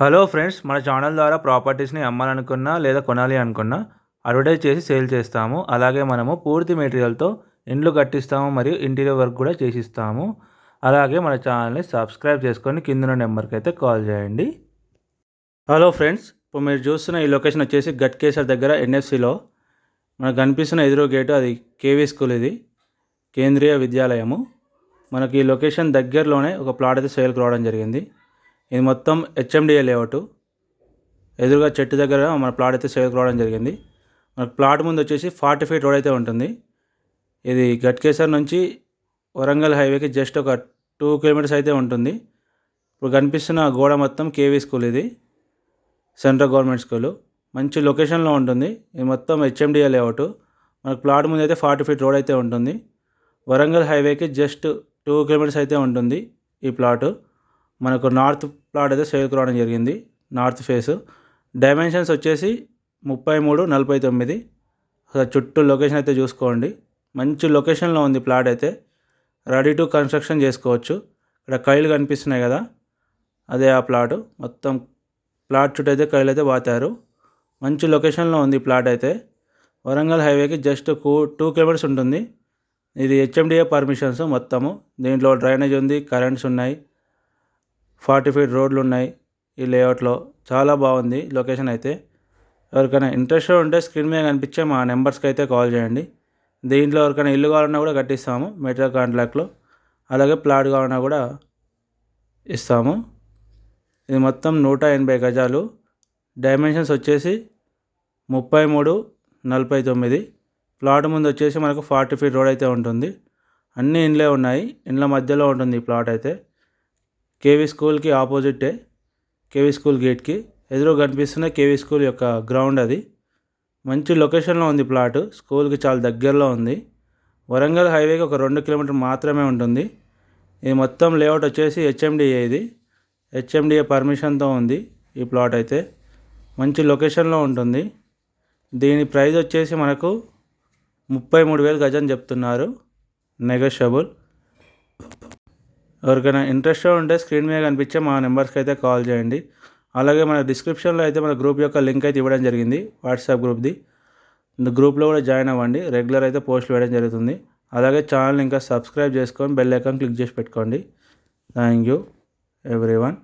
Hello friends మన channel ద్వారా ప్రాపర్టీస్ని అమ్మాలనుకున్నా లేదా కొనాలి అనుకున్నా అడ్వర్టైజ్ చేసి సేల్ చేస్తాము. అలాగే మనము పూర్తి మెటీరియల్తో ఇండ్లు కట్టిస్తాము మరియు ఇంటీరియర్ వర్క్ కూడా చేసిస్తాము. అలాగే మన ఛానల్ని సబ్స్క్రైబ్ చేసుకొని కింద నెంబర్కి అయితే కాల్ చేయండి. హలో ఫ్రెండ్స్ ఇప్పుడు మీరు చూస్తున్న ఈ లొకేషన్ వచ్చేసి గట్కేసర్ దగ్గర ఎన్ఎఫ్సిలో. మనకు కనిపిస్తున్న ఎదురు గేటు అది కేవీ స్కూల్ ఇది కేంద్రీయ విద్యాలయము. మనకి ఈ లొకేషన్ దగ్గరలోనే ఒక ప్లాట్ అయితే సేల్కి రావడం జరిగింది. ఇది మొత్తం హెచ్ఎండిఏ లేఅవుట్ ఎదురుగా చెట్టు దగ్గర మన ప్లాట్ అయితే సేవకు రావడం జరిగింది. మన ప్లాట్ ముందు వచ్చేసి ఫార్టీ ఫీట్ రోడ్ అయితే ఉంటుంది. ఇది గట్కేసర్ నుంచి వరంగల్ హైవేకి జస్ట్ ఒక టూ కిలోమీటర్స్ అయితే ఉంటుంది. ఇప్పుడు కనిపిస్తున్న గోడ మొత్తం కేవీ స్కూల్ ఇది. సెంట్రల్ గవర్నమెంట్ స్కూలు మంచి లొకేషన్లో ఉంటుంది. ఇది మొత్తం హెచ్ఎండిఏ లేఅవుట్ మనకు ప్లాట్ ముందు అయితే ఫార్టీ ఫీట్ రోడ్ అయితే ఉంటుంది. వరంగల్ హైవేకి జస్ట్ టూ కిలోమీటర్స్ అయితే ఉంటుంది ఈ ప్లాటు మనకు నార్త్ ప్లాట్ అయితే సేల్కి రావడం జరిగింది. North face. డైమెన్షన్స్ వచ్చేసి ముప్పై మూడు నలభై తొమ్మిది. చుట్టూ లొకేషన్ అయితే చూసుకోండి. మంచి లొకేషన్లో ఉంది ప్లాట్ అయితే. రెడీ టు కన్స్ట్రక్షన్ చేసుకోవచ్చు. ఇక్కడ కైలు కనిపిస్తున్నాయి కదా. అదే ఆ ప్లాట్. మొత్తం ప్లాట్ చుట్టూ అయితే కైలు అయితే బాతారు మంచి లొకేషన్లో ఉంది ప్లాట్ అయితే. వరంగల్ హైవేకి జస్ట్ కూ టూ కిలోమీటర్స్ ఉంటుంది. ఇది హెచ్ఎండిఏ పర్మిషన్స్ మొత్తము. దీంట్లో డ్రైనేజ్ ఉంది కరెంట్స్ ఉన్నాయి. ఫార్టీ ఫీట్ రోడ్లు ఉన్నాయి ఈ లేఅవుట్లో. చాలా బాగుంది లొకేషన్ అయితే. ఎవరికైనా ఇంట్రెస్ట్ ఉంటే స్క్రీన్ మీద కనిపించే మా నెంబర్స్కి అయితే కాల్ చేయండి. దీంట్లో ఎవరికైనా ఇల్లు కావాలన్నా కూడా కట్టిస్తాము మెటీరియల్ కాంట్రాక్ట్లో. అలాగే ప్లాట్ కావాలన్నా కూడా ఇస్తాము. ఇది మొత్తం నూట ఎనభై గజాలు. డైమెన్షన్స్ వచ్చేసి ముప్పై మూడు నలభై తొమ్మిది. ప్లాట్ ముందు వచ్చేసి మనకు ఫార్టీ ఫీట్ రోడ్ అయితే ఉంటుంది. అన్నీ ఇండ్లే ఉన్నాయి. ఇండ్ల మధ్యలో ఉంటుంది ఈ ప్లాట్ అయితే. కేవీ స్కూల్కి ఆపోజిటే కేవీ స్కూల్ గేట్కి ఎదురు కనిపిస్తున్న కేవీ స్కూల్ యొక్క గ్రౌండ్ అది. మంచి లొకేషన్లో ఉంది ప్లాట్. స్కూల్కి చాలా దగ్గరలో ఉంది. వరంగల్ హైవేకి ఒక రెండు కిలోమీటర్ మాత్రమే ఉంటుంది. ఇది మొత్తం లేఅవుట్ వచ్చేసి హెచ్ఎండిఏ ఇది. హెచ్ఎండిఏ పర్మిషన్తో ఉంది ఈ ప్లాట్ అయితే. మంచి లొకేషన్లో ఉంటుంది. దీని ప్రైస్ వచ్చేసి మనకు ముప్పై మూడు వేలు గజం చెప్తున్నారు. నెగోషియబుల్. ఎవరికైనా ఇంట్రెస్ట్ ఉంటే స్క్రీన్ మీద కనిపించే మా నెంబర్స్కి అయితే కాల్ చేయండి. అలాగే మన డిస్క్రిప్షన్లో అయితే మన గ్రూప్ యొక్క లింక్ అయితే ఇవ్వడం జరిగింది. వాట్సాప్ గ్రూప్ది గ్రూప్లో కూడా జాయిన్ అవ్వండి. రెగ్యులర్ అయితే పోస్ట్ వేయడం జరుగుతుంది. అలాగే ఛానల్ ఇంకా సబ్స్క్రైబ్ చేసుకొని బెల్ ఐకాన్ క్లిక్ చేసి పెట్టుకోండి. Thank you every one